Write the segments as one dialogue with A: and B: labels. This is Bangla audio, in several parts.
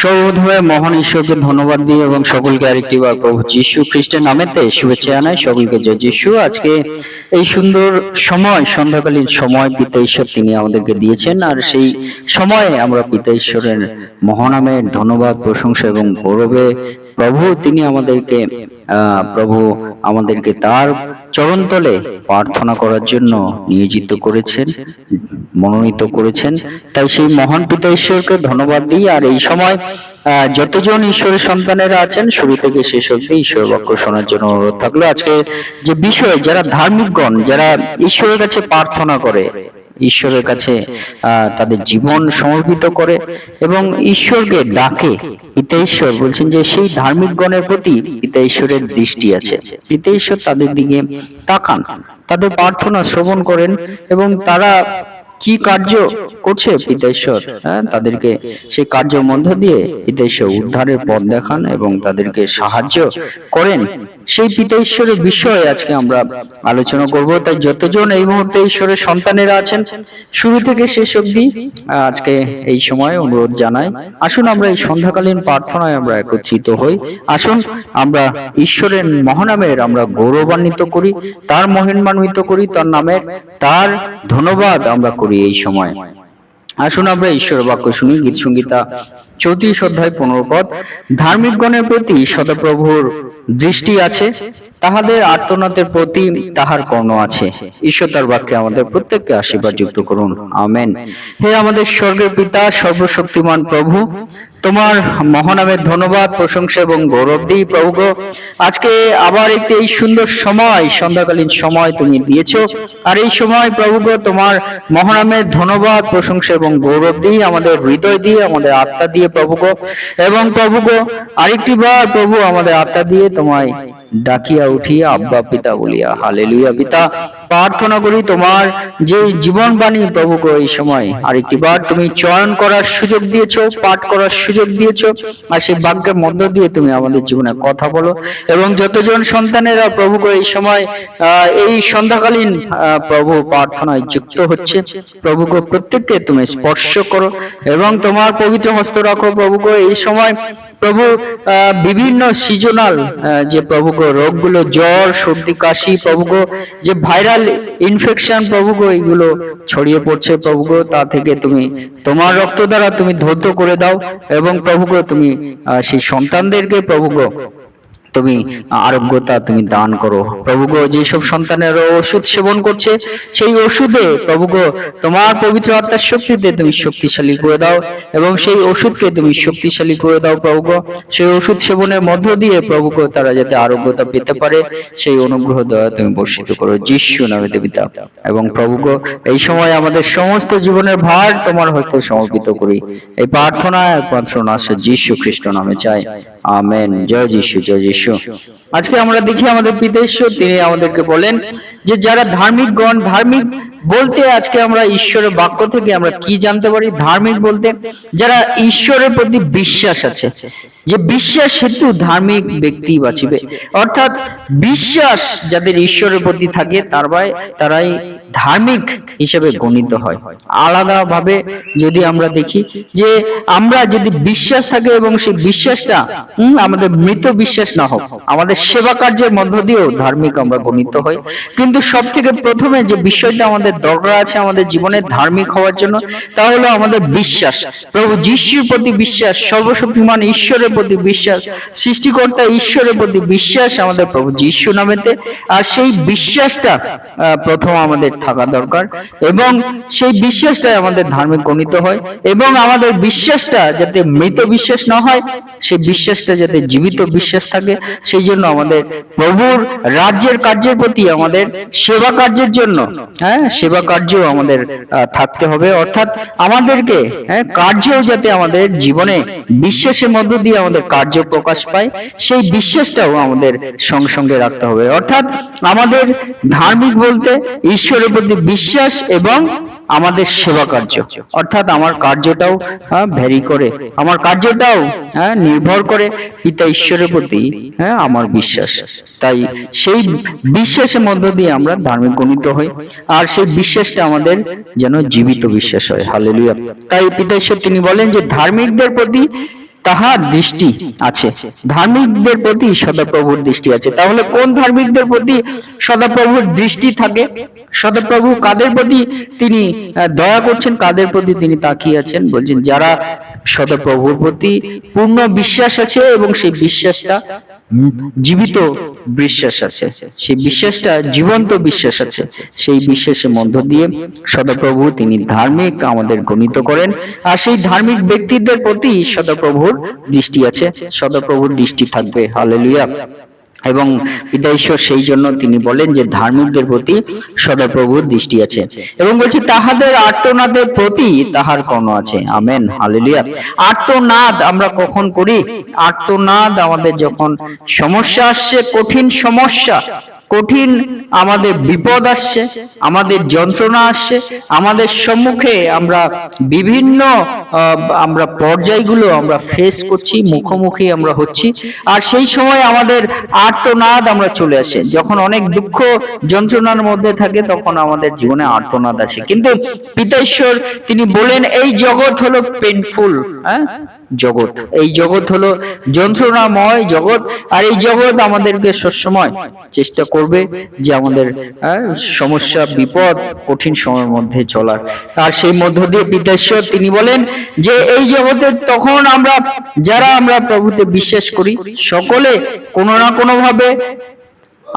A: সর্বপ্রথমে মহান ঈশ্বরকে ধন্যবাদ দিয়ে এবং সকলকে আরেকটি বার প্রভু যিশু খ্রিস্টের নামেতে শুভেচ্ছা জানাই। সকলকে জয় যিশু। আজকে এই সুন্দর সময়, সন্ধ্যাকালীন সময় পিতা ঈশ্বর তিনি আমাদেরকে দিয়েছেন আর সেই সময়ে আমরা পিতা ঈশ্বরের মহানামের ধন্যবাদ, প্রশংসা এবং গৌরবে প্রভু তিনি আমাদেরকে প্রভু আমাদেরকে তার চরণতলে প্রার্থনা করার জন্য নিয়োজিত করেছেন, মনোনীত করেছেন। তাই সেই মহান পিতা ঈশ্বরকে ধন্যবাদ দিই। আর এই সময় যতজন ঈশ্বরের সন্তানেরা আছেন, শুরু থেকে শেষ অব্দি ঈশ্বর বাক্য শোনার জন্য অনুরোধ থাকল। আজকে যে বিষয় যারা ধার্মিকগণ, যারা ঈশ্বরের কাছে প্রার্থনা করে ঈশ্বরের কাছে তাদের জীবন সমর্পিত করে এবং ঈশ্বরকে ডাকে। পিতা ঈশ্বর বলছেন যে, সেই ধার্মিক গণের প্রতি পিতা ঈশ্বরের দৃষ্টি আছে। পিতা ঈশ্বর তাদের দিকে তাকান। তাদের প্রার্থনা শ্রবণ করেন এবং তারা কি কার্য করছে পিতা ঈশ্বর হ্যাঁ তাদেরকে সেই কার্যের মধ্য দিয়ে পিতা ঈশ্বর উদ্ধারের পথ দেখান এবং তাদেরকে সাহায্য করেন। সেই পিতা ঈশ্বরের বিষয়ে আজকে আমরা আলোচনা করব। তাই যতজন এই মুহূর্তে ঈশ্বরের সন্তানেরা আছেন, শুরু থেকে শেষ অবধি আজকে এই সময় অনুরোধ জানাই। আসুন আমরা এই সন্ধ্যাকালীন প্রার্থনায় আমরা একত্রিত হই। আসুন আমরা ঈশ্বরের মহানামের আমরা গৌরবান্বিত করি, তার মহিমান্বিত করি, তার নামের, তার ধন্যবাদ আমরা করি। এই সময়। আসুন আমরা ঈশ্বর বাক্য শুনি, গীত সংগীতা চৌত্রিশ অধ্যায় পনেরো পদ। ধার্মিকগণের প্রতি সদাপ্রভুর দৃষ্টি আছে, তাহাদের আর্তনাদের প্রতি তাহার কর্ণ আছে। ঈশ্বর তার বাক্যে আমাদের প্রত্যেককে আশীর্বাদ যুক্ত করুন। আমেন। হে আমাদের স্বর্গের পিতা, সর্বশক্তিমান প্রভু তোমার মহানামের ধন্যবাদ, প্রশংসা এবং গৌরব দিই প্রভু। আজকে আবার একটি এই সুন্দর সময়, সন্ধ্যাকালীন সময় তুমি দিয়েছ। আর এই সময় প্রভু তোমার মহানামের ধন্যবাদ, প্রশংসা এবং গৌরব দিই, আমাদের হৃদয় দিয়ে আমাদের আত্মা দিয়ে প্রভু এবং প্রভু আরেকটি বার প্রভু আমাদের আত্মা দিয়ে তোমায় ডাকিয়া উঠিয়া, আব্বা পিতা বলিয়া, হালেলুয়া পিতা। প্রার্থনা করি তোমার যে জীবন বাণী প্রভু এই সময়, আরেকটি বার তুমি চয়ন করার সুযোগ দিয়েছ, পাঠ করার সুযোগ দিয়েছ, আর সেই বাক্যের মধ্য দিয়ে তুমি আমাদের জীবনে কথা বলো। এবং যতজন সন্তানেরা প্রভু এই সময় এই সন্ধ্যাকালীন প্রভু প্রার্থনায় যুক্ত হচ্ছে, প্রভু প্রত্যেককে তুমি স্পর্শ করো। এবং তোমার পবিত্র হস্ত রাখো প্রভু এই সময়, প্রভু বিভিন্ন সিজনাল যে প্রভু রোগগুলো, জ্বর, সর্দি, কাশি, প্রভু যে ভাইরাল ইনফেকশন প্রভু গো এগুলো ছড়িয়ে পড়ছে প্রভু গো তা থেকে তুমি তোমার রক্ত দ্বারা তুমি ধৌত করে দাও এবং প্রভু গো তুমি সেই সন্তানদেরকে প্রভু গো তুমি আরোগ্যতা তুমি দান করো। প্রভু গো যেসব সন্তানের ওষুধ সেবন করছে, সেই ওষুধে প্রভু গো তোমার পবিত্র আত্মার শক্তিতে তুমি শক্তিশালী করে দাও এবং সেই ওষুধকে তুমি শক্তিশালী করে দাও প্রভু গো সেই ওষুধ সেবনের মধ্য দিয়ে প্রভু গো তারা যাতে আরোগ্যতা পেতে পারে, সেই অনুগ্রহ দেওয়া তুমি বর্ষিত করো যিশু নামে পিতা। এবং প্রভু গো এই সময় আমাদের সমস্ত জীবনের ভার তোমার হস্তে সমর্পিত করি। এই প্রার্থনা একমাত্র নাসে যিশু খ্রিস্ট নামে চাই। আমেন। জয় যিশু জয় যিশু। আজকে আমরা দেখি আমাদের পিতেশ্বর, তিনি আমাদেরকে বলেন যে যারা ধার্মিক গণ ধার্মিক বলতে আজকে আমরা ঈশ্বরের বাক্য থেকে আমরা কি জানতে পারি? ধার্মিক বলতে যারা ঈশ্বরের প্রতি বিশ্বাস আছে, যে বিশ্বাস হেতু ধার্মিক ব্যক্তি বাঁচিবে। অর্থাৎ বিশ্বাস যাদের ঈশ্বরের প্রতি থাকে তারাই ধার্মিক হিসেবে গণিত হয়। আলাদাভাবে যদি আমরা দেখি যে আমরা যদি বিশ্বাস থাকে এবং সেই বিশ্বাসটা আমাদের মৃত বিশ্বাস না হোক, আমাদের সেবা কার্যের মধ্য দিয়েও ধার্মিক আমরা গণিত হই। কিন্তু সব থেকে প্রথমে যে বিষয়টা আমাদের দরকার আছে আমাদের জীবনে ধার্মিক হওয়ার জন্য, তা হলো আমাদের বিশ্বাস। প্রভু যিশুর প্রতি বিশ্বাস, সর্বশক্তিমান ঈশ্বরের প্রতি বিশ্বাস, সৃষ্টিকর্তা ঈশ্বরের প্রতি বিশ্বাস আমাদের প্রভু যিশু নামেতে। আর সেই বিশ্বাসটা প্রথম আমাদের থাকা দরকার এবং সেই বিশ্বাসটাই আমাদের ধার্মিক গণিত হয় এবং আমাদের বিশ্বাসটা যাতে মৃত বিশ্বাস না হয়, সেই বিশ্বাসটা যাতে জীবিত বিশ্বাস থাকে, সেই জন্য আমাদের প্রভুর রাজ্যের কার্যের প্রতি আমাদের সেবা কার্যের জন্য হ্যাঁ সেবা কার্য আমাদের থাকতে হবে। অর্থাৎ আমাদেরকে হ্যাঁ কার্য যাতে আমাদের জীবনে বিশ্বাসের মধ্য দিয়ে আমাদের কার্য প্রকাশ পায়, সেই বিশ্বাসটাও আমাদের সঙ্গে সঙ্গে রাখতে হবে। অর্থাৎ আমাদের ধার্মিক বলতে ঈশ্বরের প্রতি বিশ্বাস এবং আমাদের সেবা কার্য। অর্থাৎ আমার কার্যটাও ভ্যারি করে। আমার কার্যটাও হ্যাঁ নির্ভর করে পিতা ঈশ্বরের প্রতি হ্যাঁ আমার বিশ্বাস। তাই সেই বিশ্বাসের মধ্য দিয়ে আমরা ধার্মিক গণিত হই, আর সেই বিশ্বাসটা আমাদের যেন জীবিত বিশ্বাস হয়। হালেলুয়া তাই পিতা ঈশ্বর তিনি বলেন যে ধার্মিকদের প্রতি তাহার দৃষ্টি আছে। ধার্মিকদের প্রতি সদাপ্রভুর দৃষ্টি আছে। তাহলে কোন ধার্মিকদের প্রতি সদাপ্রভুর দৃষ্টি থাকে? সদাপ্রভু কাদের প্রতি তিনি দয়া করছেন? কাদের প্রতি তিনি তাকিয়ে আছেন? বলছেন, যারা সদাপ্রভুর প্রতি পূর্ণ বিশ্বাস আছে এবং সেই বিশ্বাসটা জীবিত বিশ্বাস আছে। সেই বিশ্বাসটা জীবন্ত বিশ্বাস আছে। সেই বিশ্বাসের মধ্য দিয়ে সদাপ্রভু তিনি ধার্মিক আমাদের গণিত করেন আর সেই ধার্মিক ব্যক্তিদের প্রতি সদাপ্রভুর দৃষ্টি আছে। সদাপ্রভুর দৃষ্টি থাকবে। হালেলুয়া। এবং পিতা ঈশ্বর সেই জন্য তিনি বলেন যে ধার্মিকদের প্রতি সদাপ্রভুর দৃষ্টি আছে এবং বলছে, তাহাদের আর্তনাদের প্রতি তাহার কর্ণ আছে। Amen, hallelujah. আর্তনাদ আমরা কখন করি? আর্তনাদ আমাদের যখন সমস্যা আসছে, কঠিন সমস্যা, কঠিন আমাদের বিপদ আসছে, আমাদের যন্ত্রণা আসছে, আমাদের সম্মুখে আমরা বিভিন্ন আমরা পর্যায়গুলো আমরা ফেস করছি, মুখোমুখি আমরা হচ্ছি। আর সেই সময় আমাদের আর্তনাদ আমরা চলে আসে। যখন অনেক দুঃখ যন্ত্রণার মধ্যে থাকে, তখন আমাদের জীবনে আর্তনাদ আসে। কিন্তু পিতা ঈশ্বর তিনি বলেন, এই জগৎ হলো পেনফুল হ্যাঁ? জগৎ। এই জগৎ হলো যন্ত্রণাময় জগৎ। আর এই জগৎ আমাদেরকে সবসময় চেষ্টা করবে যে আমাদের সমস্যা, বিপদ, কঠিন সময়ের মধ্যে চলার। আর সেই মধ্য দিয়ে পিতাশ্বর, তিনি বলেন যে, এই জগতে তখন আমরা, যারা আমরা প্রভুতে বিশ্বাস করি, সকলে কোনো না কোনো ভাবে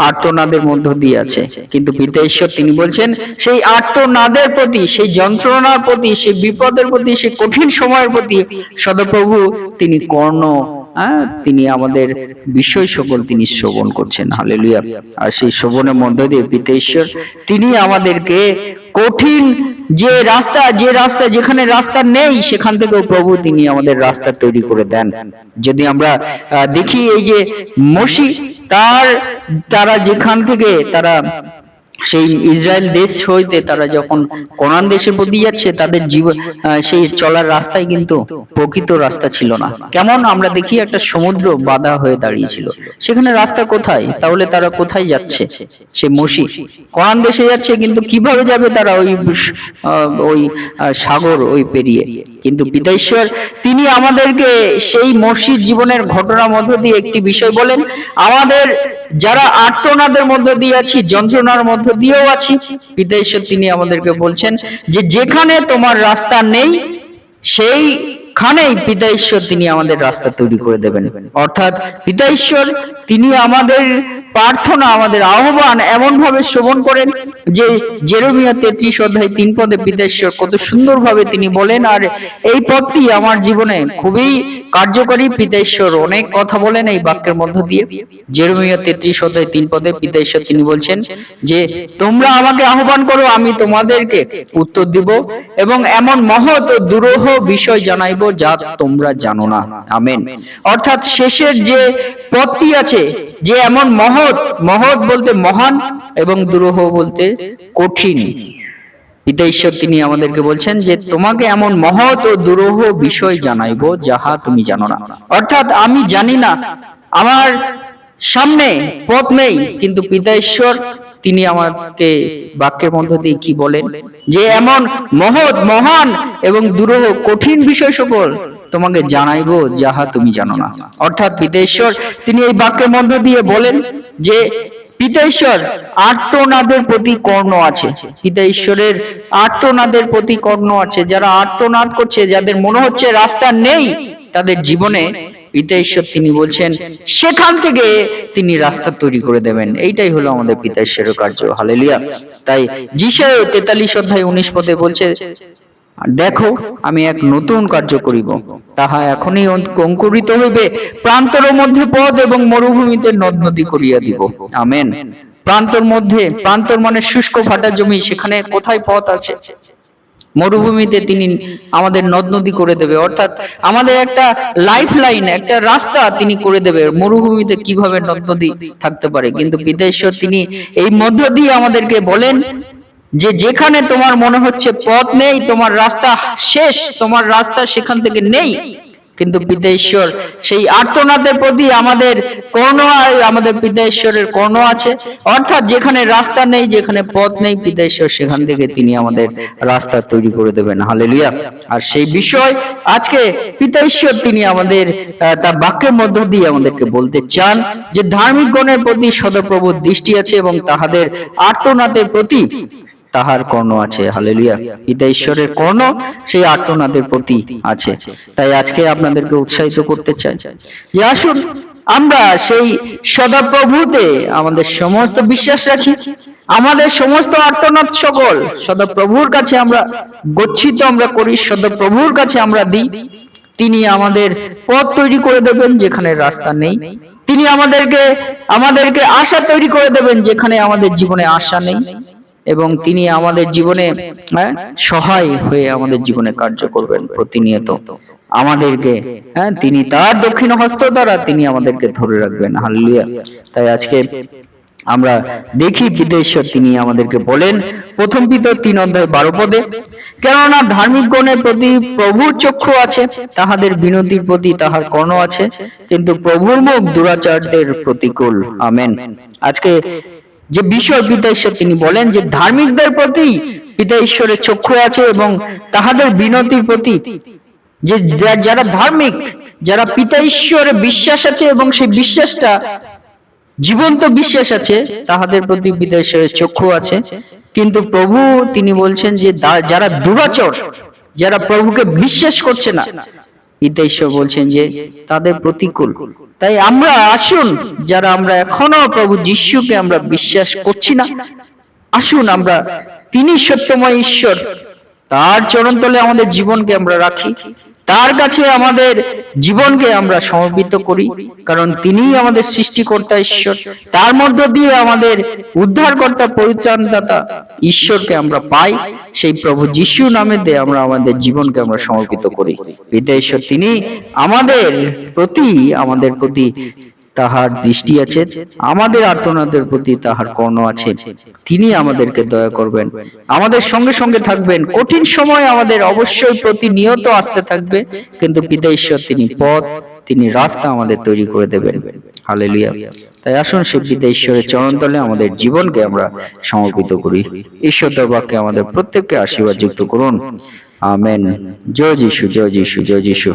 A: আর্তনাদের মধ্য দিয়ে আছে। কিন্তু পিতা ঈশ্বর তিনি বলছেন, সেই আর্তনাদের প্রতি, সেই যন্ত্রণার প্রতি, সেই বিপদের প্রতি, সেই কঠিন সময়ের প্রতি সদপ্রভু, তিনি কর্ণ তিনি আমাদের বিষয় সকল তিনি শ্রবণ করছেন। হালেলুয়া। আর সেই শ্রবণের মধ্য দিয়ে পিতা ঈশ্বর, তিনি আমাদেরকে কঠিন যে রাস্তা যে রাস্তা যেখানে রাস্তা নেই, সেখান থেকেও প্রভু তিনি আমাদের রাস্তা তৈরি করে দেন। যদি আমরা দেখি এই যে মসি, তার, তারা যেখান থেকে তারা সেই ইসরায়েল দেশ হইতে তারা যখন কোরআন দেশের প্রতি যাচ্ছে, তাদের জীবন সেই চলার রাস্তায় কিন্তু প্রকৃত রাস্তা ছিল না। কেমন আমরা দেখি একটা সমুদ্র বাধা হয়ে দাঁড়িয়েছিল। সেখানে রাস্তা কোথায়? তাহলে তারা কোথায় যাচ্ছে? সে মসি কোরআন দেশে যাচ্ছে কিন্তু কীভাবে যাবে তারা ওই ওই সাগর, ওই পেরিয়ে? কিন্তু পিতাঈশ্বর তিনি আমাদেরকে সেই মসজিদ জীবনের ঘটনার মধ্য দিয়ে একটি বিষয় বলেন, আমাদের যারা আর্তনাদের মধ্য দিয়ে আছি, যন্ত্রণার মধ্য দিয়েও আছি পিতা তিনি আমাদেরকে বলছেন যে যেখানে তোমার রাস্তা নেই সেই খানেই পিতা ঈশ্বর তিনি আমাদের রাস্তা তৈরি করে দেবেন। অর্থাৎ পিতা ঈশ্বর তিনি আমাদের প্রার্থনা, আমাদের আহ্বান এমন ভাবে শ্রবণ করেন যে জেরমিয়া তেত্রিশ অধ্যায় তিন পদে পিতা ঈশ্বর কত সুন্দরভাবে তিনি বলেন, আর এই পদটি আমার জীবনে খুবই কার্যকরী পিতা ঈশ্বর অনেক কথা বলেন এই বাক্যের মধ্য দিয়ে। জেরমিয়া তেত্রিশ অধ্যায় তিন পদে পিতা ঈশ্বর তিনি বলছেন যে, তোমরা আমাকে আহ্বান করো, আমি তোমাদেরকে উত্তর দিব এবং এমন মহৎ ও দুরূহ বিষয় জানাইবো যা তোমরা জানো না। আমেন। অর্থাৎ শেষের যে পদটি আছে, যে এমন মহৎ মহৎ বলতে মহান এবং দুরূহ বলতে কঠিন পিতা ঈশ্বর তিনি আমাদেরকে বলছেন যে, তোমাকে এমন মহৎ ও দুরূহ বিষয় জানাইবো যাহা তুমি জানো না। অর্থাৎ আমি জানি না, আমার সামনে পথ নেই, কিন্তু পিতা ঈশ্বর তিনি আমাকে বাক্যের মধ্য দিয়ে কি বলেন? যে, এমন মহৎ, মহান এবং দুরূহ, কঠিন বিষয় সকল তোমাকে জানাইবো যাহা তুমি জানো না। অর্থাৎ পিতা ঈশ্বর তিনি এই বাক্যের মধ্য দিয়ে বলেন যে পিতা ঈশ্বর আর্তনাদের প্রতি কর্ণ আছে। পিতা ঈশ্বরের আর্তনাদের প্রতি কর্ণ আছে। যারা আর্তনাদ করছে, যাদের মনে হচ্ছে রাস্তা নেই, তাদের জীবনে পিতা ঈশ্বর তিনি বলছেন, সেখান থেকে তিনি রাস্তা তৈরি করে দেবেন। এইটাই হলো আমাদের পিতা ঈশ্বরের কার্য। হালেলিয়া। তাই যিশয় তেতাল্লিশ অধ্যায় উনিশ পদে বলছে দেখো, আমি এক নতুন কার্য করিব। তাহা এখনই অঙ্কুরিত হইবে। প্রান্তর মধ্যে পদ এবং মরুভূমিতে নদ নদী করিয়া দিব। আমেন। প্রান্তর মধ্যে, প্রান্তর মানে শুষ্ক ফাটা জমি, সেখানে কোথায় পথ আছে? মরুভূমিতে তিনি আমাদের নদ নদী করে দেবে। অর্থাৎ আমাদের একটা লাইফ লাইন একটা রাস্তা তিনি করে দেবে। মরুভূমিতে কীভাবে নদ নদী থাকতে পারে? কিন্তু বিদেশ তিনি এই মধ্য দিয়ে আমাদেরকে বলেন যে যেখানে তোমার মনে হচ্ছে পথ নেই, তোমার রাস্তা শেষ, তোমার রাস্তা সেখান থেকে নেই। কিন্তু পিতা ঈশ্বর সেই আর্তনাদের প্রতি আমাদের কোন আমাদের পিতা ঈশ্বরের কোন আছে। অর্থাৎ যেখানে রাস্তা নেই, যেখানে পথ নেই পিতা ঈশ্বর সেখান থেকে তিনি আমাদের রাস্তা তৈরি করে দেবেন। হালেলুয়া। আর সেই বিষয় আজকে পিতা ঈশ্বর তিনি আমাদের তার বাক্যের মধ্য দিয়ে আমাদেরকে বলতে চান যে ধার্মিক গণের প্রতি সদপ্রভুর দৃষ্টি আছে এবং তাহাদের আর্তনাদের প্রতি তাহার কর্ণ আছে, হালেলুয়া। পিতা ঈশ্বরের কর্ণ, সেই আর্তনাদের প্রতি আছে। তাই আজকে আপনাদেরকে উৎসাহিত করতে চাই। যে আসুন, আমরা সেই সদাপ্রভুতে আমাদের সমস্ত বিশ্বাস রাখি। আমাদের সমস্ত আর্তনাদ সকল সদাপ্রভুর কাছে আমরা গচ্ছিত, আমরা করি, সদাপ্রভুর কাছে আমরা দিই। তিনি আমাদের পথ তৈরি করে দেবেন যেখানে রাস্তা নেই। তিনি আমাদেরকে আমাদেরকে আশা তৈরি করে দেবেন যেখানে আমাদের জীবনে আশা নেই। এবং তিনি আমাদের জীবনে হ্যাঁ, সহায় হয়ে আমাদের জীবনে কার্য করবেন প্রতিনিয়ত। আমাদেরকে হ্যাঁ তিনি তার দক্ষিণ হস্ত দ্বারা তিনি আমাদেরকে ধরে রাখবেন। হাল্লিয়া তাই আজকে আমরা দেখি বিদেশ্বর তিনি আমাদেরকে বলেন প্রথম পিতর তিন অধ্যায় বারো পদে কেননা ধার্মিক গণের প্রতি প্রভুর চক্ষু আছে তাহাদের বিনতির প্রতি তাহার কর্ণ আছে কিন্তু প্রভুর মুখ দুরাচারদের প্রতিকূল। আমেন। আজকে যে বিষয় পিতা ঈশ্বর, তিনি বলেন যে ধার্মিকদের প্রতি পিতা ঈশ্বরের চক্ষু আছে এবং তাহাদের বিনতির প্রতি যে যারা ধার্মিক, যারা পিতা ঈশ্বরে বিশ্বাস আছে এবং সেই বিশ্বাসটা জীবন্ত বিশ্বাস আছে, তাহাদের প্রতি পিতা ঈশ্বরের চক্ষু আছে। কিন্তু প্রভু তিনি বলছেন যে যারা দুরাচর, যারা প্রভুকে বিশ্বাস করছে না, পিতা ঈশ্বর বলছেন যে তাদের প্রতিকূল। তাই আমরা আসুন, যারা আমরা এখনও প্রভু যিশুকে আমরা বিশ্বাস করছি না, আসুন আমরা তিনি সত্যময় ঈশ্বর, তার চরণতলে আমাদের জীবনকে আমরা রাখি। তার কাছে আমাদের জীবনকে আমরা সমর্পিত করি, কারণ তিনি আমাদের সৃষ্টিকর্তা ঈশ্বর। তার মধ্য দিয়ে আমাদের উদ্ধারকর্তা পরিত্রাণদাতা ঈশ্বরকে আমরা পাই। সেই প্রভু যিশু নামে দিয়ে আমরা আমাদের জীবনকে আমরা সমর্পিত করি। পিতা ঈশ্বর, তিনি আমাদের প্রতি আমাদের প্রতি তাহার দৃষ্টি আছে, আমাদের আর্তনাদের প্রতি তাহার কর্ণ আছে। তিনি আমাদেরকে দয়া করবেন। আমাদের সঙ্গে সঙ্গে থাকবেন। কঠিন সময় আমাদের অবশ্যই প্রতিনিয়ত আসতে থাকবে। কিন্তু পিতা ঈশ্বর, তিনি পথ, তিনি রাস্তা আমাদের তৈরি করে দেবেন। হালেলুয়া। তাই আসুন সে পিতা ঈশ্বরের চরণতলে আমাদের জীবনকে আমরা সমর্পিত করি। ঈশ্বর বাক্যে আমাদের প্রত্যেককে আশীর্বাদ যুক্ত করুন। আমেন। জয় যিশু জয় যিশু জয় যিশু।